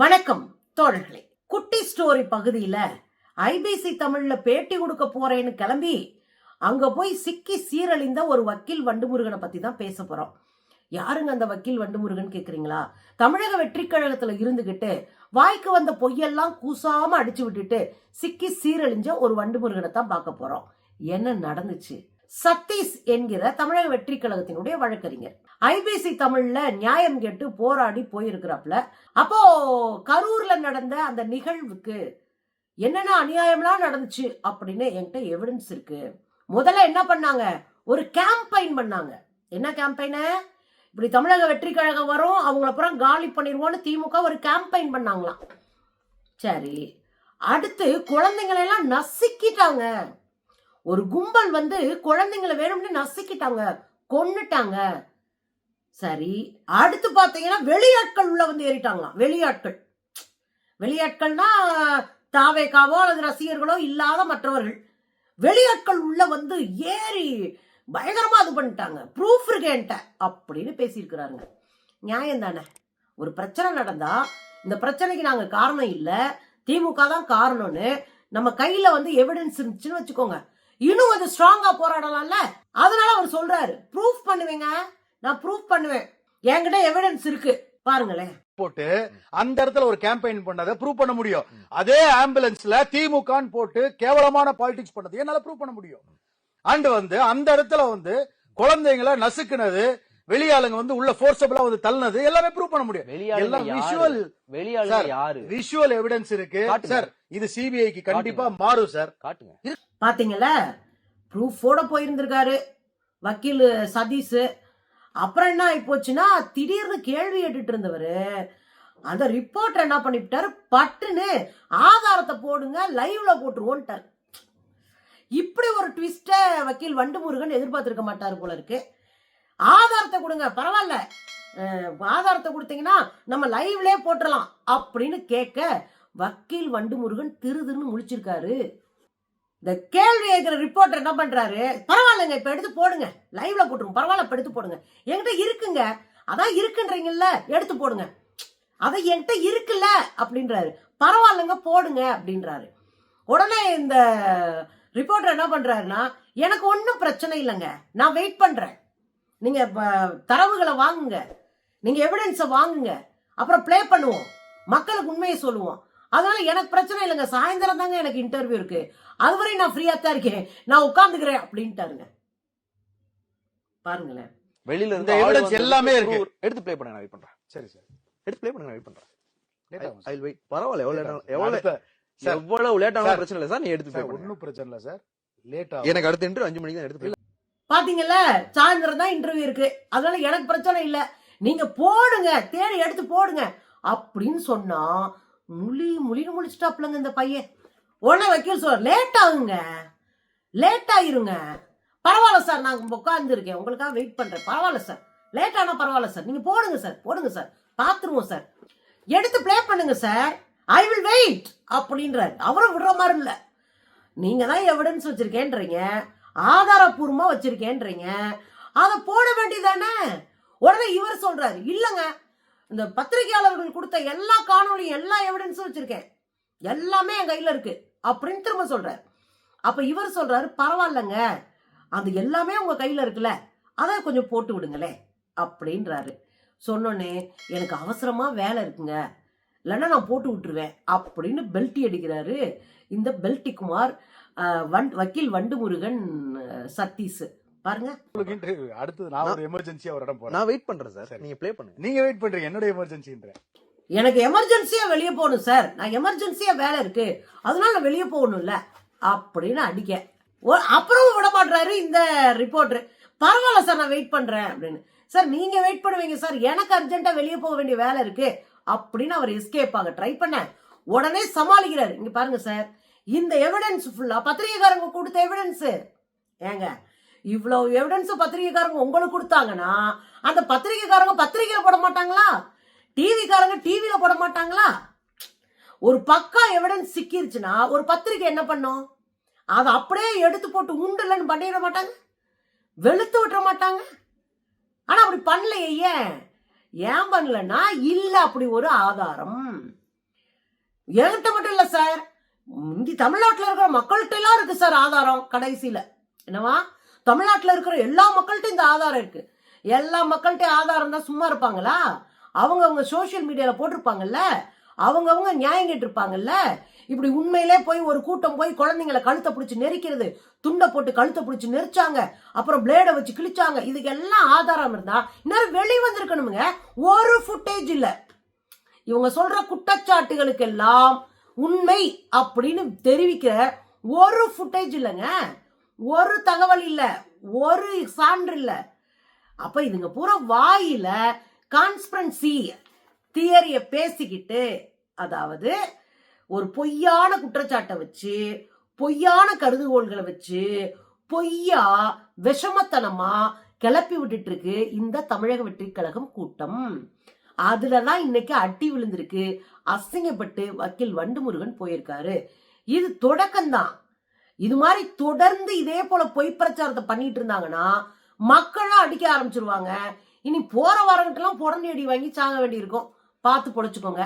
வணக்கம் தோழர்களே. குட்டி ஸ்டோரி பகுதியில ஐபிசி தமிழ்ல பேட்டி கொடுக்க போறேன்னு கிளம்பி அங்க போய் சிக்கி சீரழிந்த ஒரு வக்கீல் வண்டுமுருகனை பத்தி தான் பேச போறோம். யாருங்க அந்த வக்கீல் வண்டுமுருகன் கேக்குறீங்களா? தமிழக வெற்றி கழகத்துல இருந்துகிட்டு வாய்க்கு வந்த பொய்யெல்லாம் கூசாம அடிச்சு விட்டுட்டு சிக்கி சீரழிஞ்ச ஒரு வண்டுமுருகனை தான் பார்க்க போறோம். என்ன நடந்துச்சு? சதீஷ் என்கிற தமிழக வெற்றி கழகத்தினுடைய வழக்கறிஞர். ஐபிசி தமிழ்ல நியாயம் கேட்டு போராடி போயிருக்கிறாப்ல. அப்போ கரூர்ல நடந்த அந்த நிகழ்வுக்கு என்னென்ன அநியாயம்லாம் நடந்துச்சு அப்படின்னு என்கிட்ட எவிடன்ஸ் இருக்கு. முதல்ல என்ன பண்ணாங்க? ஒரு கேம்பெயின் பண்ணாங்க. என்ன கேம்பெயினு இப்படி தமிழக வெற்றி கழகம் வரும் அவங்கள அப்புறம் காலி பண்ணிடுவோன்னு திமுக ஒரு கேம்பெயின் பண்ணாங்களாம். சரி அடுத்து குழந்தைங்களெல்லாம் நசுக்கிட்டாங்க. ஒரு கும்பல் வந்து குழந்தைங்களை வேணும்னு நசுக்கிட்டாங்க கொன்னுட்டாங்க. சரி அடுத்து பார்த்தீங்கன்னா வெளியாட்கள் உள்ள வந்து ஏறிட்டாங்களாம். வெளியாட்கள். வெளியாட்கள்னா தாவேக்காவோ அல்லது ரசிகர்களோ இல்லாத மற்றவர்கள். வெளியாட்கள் உள்ள வந்து ஏறி பயங்கரமா அது பண்ணிட்டாங்க. ப்ரூஃப் இருக்கேன்ட்ட என்கிட்ட அப்படின்னு பேசியிருக்கிறாருங்க. நியாயம் தானே? ஒரு பிரச்சனை நடந்தா இந்த பிரச்சனைக்கு நாங்க காரணம் இல்ல. திமுக தான் காரணம்னு நம்ம கையில வந்து எவிடன்ஸ் இருந்துச்சுன்னு வச்சுக்கோங்க. இன்னும் கொஞ்சம் ஸ்ட்ராங்கா போராடலாம்ல? அதனால அவர் சொல்றாரு. ப்ரூஃப் பண்ணுவேங்க? நான் ப்ரூஃப் பண்ணுவேன். என்கிட்ட எவிடன்ஸ் இருக்கு. பாருங்களேன். போட்டு அந்த இடத்துல ஒரு கேம்பெயின் பண்ணதை ப்ரூவ் பண்ண முடியும். அதே ஆம்புலன்ஸ்ல திமுக போட்டு கேவலமான பாலிடிக்ஸ் பண்ணது என்னால ப்ரூவ் பண்ண முடியும். அண்ட் வந்து அந்த இடத்துல வந்து குழந்தைங்களை நசுக்குனது வெளியாளுங்க வந்து உள்ள போர்சபிளா வந்து தள்ளினது எல்லாமே ப்ரூவ் பண்ண முடியும். எல்லாம்? விஷுவல் வெளியாளுங்க சார், யாரு? விஷுவல் எவிடன்ஸ் இருக்கு. சார் இது சிபிஐக்கு கண்டிப்பா மாறும் சார். காட்டுங்க. பாத்தீங்களா? ப்ரூஃபோட போயிருந்திருக்காரு. வக்கீல் சதீஷ். அப்புறம் என்ன ஆகிப்போச்சுன்னா திடீர்னு கேள்வி கேட்டுட்டு இருந்தவர். அந்த ரிப்போர்ட்டர் என்ன பண்ணிவிட்டாரு? பட்டுன்னு ஆதாரத்தை போடுங்க லைவ்ல போட்டுருவோன்ட்டார். இப்படி ஒரு ட்விஸ்ட்டை வக்கீல் வண்டுமுருகன் எதிர்பார்த்திருக்க மாட்டார் போல இருக்கு. ஆதாரத்தை கொடுங்க பரவாயில்ல. ஆதாரத்தை கொடுத்தீங்கன்னா நம்ம லைவ்லயே போட்டுடலாம் அப்படின்னு கேட்க வக்கீல் வண்டுமுருகன் திரு திருன்னு முழிச்சிருக்காரு. இந்த கேள்வி கேட்குற ரிப்போர்ட்டர் என்ன பண்ணுறாரு பரவாயில்லைங்க இப்போ எடுத்து போடுங்க. லைவ்ல போட்டுருங்க. பரவாயில்ல இப்போ எடுத்து போடுங்க. என்கிட்ட இருக்குங்க. அதான் இருக்குன்றீங்கல்ல எடுத்து போடுங்க. அதை என்கிட்ட இருக்குல்ல அப்படின்றாரு. பரவாயில்லைங்க போடுங்க அப்படின்றாரு. உடனே இந்த ரிப்போர்ட்டர் என்ன பண்ணுறாருன்னா எனக்கு ஒன்றும் பிரச்சனை இல்லைங்க. நான் வெயிட் பண்ணுறேன் நீங்கள் தரவுகளை வாங்குங்க. நீங்கள் எவிடன்ஸை வாங்குங்க. அப்புறம் ப்ளே பண்ணுவோம். மக்களுக்கு உண்மையை சொல்லுவோம். அதனால எனக்கு பிரச்சனை இல்லைங்க. சாயந்தரம் தாங்க எனக்கு இன்டர்வியூ இருக்கு. அதுவரை நான் ஃப்ரீயா தான் இருக்கேன். நான் உட்காந்துக்கிறேன் அப்படின்ட்டாருங்க. பாருங்களேன். வெளியில இந்த இருந்து எல்லாமே இருக்கு. எடுத்து ப்ளே பண்ணுங்க நான் வெயிட் பண்றேன். சரி சார். எடுத்து ப்ளே பண்ணுங்க வெயிட் பண்றேன். ஆகும் ஐ. வெயிட் பரவாயில்ல எவ்வளவு ஆகும். எவ்வளவு எவ்வளவு லேட் ஆனாலும் சார். பிரச்சனை இல்லை சார் நீ எடுத்து ஒன்னும் பிரச்சனை இல்ல சார் லேட் ஆகும். எனக்கு அடுத்த இன்டர்வியூ அஞ்சு மணிக்கு தான் எடுத்து பாத்தீங்கல்ல சாயந்தரம் தான் இன்டர்வியூ இருக்கு. அதனால எனக்கு பிரச்சனை இல்ல. நீங்க போடுங்க தேடி எடுத்து போடுங்க. அப்படின்னு சொன்னா முழி முழின்னு முழிச்சிட்டாப்லங்க இந்த பையன். உடனே வைக்கல் சார் லேட் ஆகுங்க. லேட் ஆயிருங்க. பரவாயில்ல சார் நாங்கள் உட்காந்துருக்கேன் உங்களுக்காக வெயிட் பண்ணுறேன் பரவாயில்ல சார் லேட் ஆனால் பரவாயில்ல சார் நீங்கள் போடுங்க சார் போடுங்க சார் பார்த்துருவோம் சார் எடுத்து ப்ளே பண்ணுங்க சார் ஐ வில் வெயிட் அப்படின்றாரு. அவரும் விடுற மாதிரி இல்லை. நீங்கள் தான் எவிடன்ஸ் வச்சுருக்கேன்றீங்க. ஆதாரப்பூர்வமா வச்சுருக்கேன்றீங்க. அதை போட வேண்டியதானே? உடனே இவர் சொல்கிறாரு இல்லைங்க. இந்த பத்திரிகையாளர்கள் கொடுத்த எல்லா காணொளியும் எல்லா எவிடன்ஸும் வச்சிருக்கேன். எல்லாமே என் கையில் இருக்கு. அப்படின்னு திரும்ப சொல்றாரு. அப்ப இவர் சொல்றாரு பரவாயில்லங்க. அது எல்லாமே உங்க கையில இருக்குல்ல. அதை கொஞ்சம் போட்டு விடுங்களே அப்படின்றாரு. சொன்னோன்னே எனக்கு அவசரமா வேலை இருக்குங்க. இல்லைன்னா நான் போட்டு விட்டுருவேன். அப்படின்னு பெல்ட்டி அடிக்கிறாரு. இந்த பெல்டி குமார் வண்- வக்கீல் வண்டுமுருகன் அஹ், சதீஷ் பாருங்க. அடுத்தது நான் ஒரு எமர்ஜென்சியா ஒரு இடம் போறேன். நான் வெயிட் பண்றேன் சார். நீங்க ப்ளே பண்ணுங்க. நீங்க வெயிட் பண்றீங்க. என்னோட எமர்ஜென்சின்ற எனக்கு எமர்ஜென்சியா வெளியே போகணும் சார் நான் எமர்ஜென்சியா வேலை இருக்கு. அதனால நான் வெளியே போகணும்ல. அப்படின்னு அடிக்க. அப்புறம் விட மாட்டாரு இந்த ரிப்போர்ட்டர் பரவாயில்ல சார் நான் வெயிட் பண்றேன் அப்படின்னு. சார் நீங்க வெயிட் பண்ணுவீங்க சார் எனக்கு அர்ஜென்ட்டா வெளியே போக வேண்டிய வேலை இருக்கு. அப்படின்னு அவர் எஸ்கேப் ஆக ட்ரை பண்ண உடனே சமாளிக்கிறாரு. இங்க பாருங்க சார் இந்த எவிடன்ஸ் ஃபுல்லா பத்திரிகைக்காரங்க கொடுத்த எவிடன்ஸ் ஏங்க இவ்வளவு எவிடன்ஸ் பத்திரிகைக்காரங்க உங்களுக்கு கொடுத்தாங்கன்னா அந்த பத்திரிகைக்காரங்க பத்திரிகையில போட மாட்டாங்களா? டிவிக்காரங்க டிவியில் போட மாட்டாங்களா? ஒரு பக்கா எவிடன்ஸ் சிக்கிருச்சுன்னா ஒரு பத்திரிகை என்ன பண்ணும்? அதை அப்படியே எடுத்து போட்டு உண்டுலன்னு பண்ணிட மாட்டாங்க? வெளுத்து விட்டுற மாட்டாங்க? ஆனா அப்படி பண்ணலையே ஏன்? ஏன் பண்ணலன்னா இல்ல அப்படி ஒரு ஆதாரம். என்கிட்ட மட்டும் இல்ல சார் இந்தி தமிழ்நாட்டுல இருக்கிற மக்கள்கிட்ட எல்லாம் இருக்கு சார் ஆதாரம் கடைசியில. என்னவா? தமிழ்நாட்டில் இருக்கிற எல்லா மக்கள்கிட்டையும் இந்த ஆதாரம் இருக்கு. எல்லா மக்கள்கிட்டையும் ஆதாரம் தான் சும்மா இருப்பாங்களா? அவங்க அவங்க சோஷியல் மீடியாவில் போட்டிருப்பாங்கல்ல? அவங்கவுங்க நியாயம் கேட்டிருப்பாங்கல்ல? இப்படி உண்மையிலே போய் ஒரு கூட்டம் போய் குழந்தைங்களை கழுத்தை பிடிச்சி நெரிக்கிறது துண்டை போட்டு கழுத்தை பிடிச்சி நெரிச்சாங்க அப்புறம் பிளேடை வச்சு கிழிச்சாங்க இதுக்கு எல்லாம் ஆதாரம் இருந்தா இன்னும் வெளி வந்திருக்கணுமுங்க ஒரு ஃபுட்டேஜ் இல்லை. இவங்க சொல்ற குற்றச்சாட்டுகளுக்கெல்லாம் உண்மை அப்படின்னு தெரிவிக்கிற ஒரு ஃபுட்டேஜ் இல்லைங்க. ஒரு தகவல் இல்லை ஒரு சான்று இல்லை. அப்போ இதுங்க பூரா வாயில கான்ஸ்பிரன்சி தியரியை பேசிக்கிட்டு அதாவது ஒரு பொய்யான குற்றச்சாட்டை வச்சு பொய்யான கருதுகோள்களை வச்சு பொய்யா விஷமத்தனமா கிளப்பி விட்டுட்டு இருக்கு இந்த தமிழக வெற்றி கழகம் கூட்டம். அதுலதான் இன்னைக்கு அட்டி விழுந்திருக்கு. அசிங்கப்பட்டு வக்கீல் வண்டுமுருகன் போயிருக்காரு. இது தொடக்கம்தான். இது மாதிரி தொடர்ந்து இதே போல பொய் பிரச்சாரத்தை பண்ணிட்டு இருந்தாங்கன்னா மக்களும் அடிக்க ஆரம்பிச்சிருவாங்க. இனி போற வரங்கிட்டலாம் புடனடி வாங்கி சாக வேண்டியிருக்கும். பார்த்து பொழைச்சுக்கோங்க.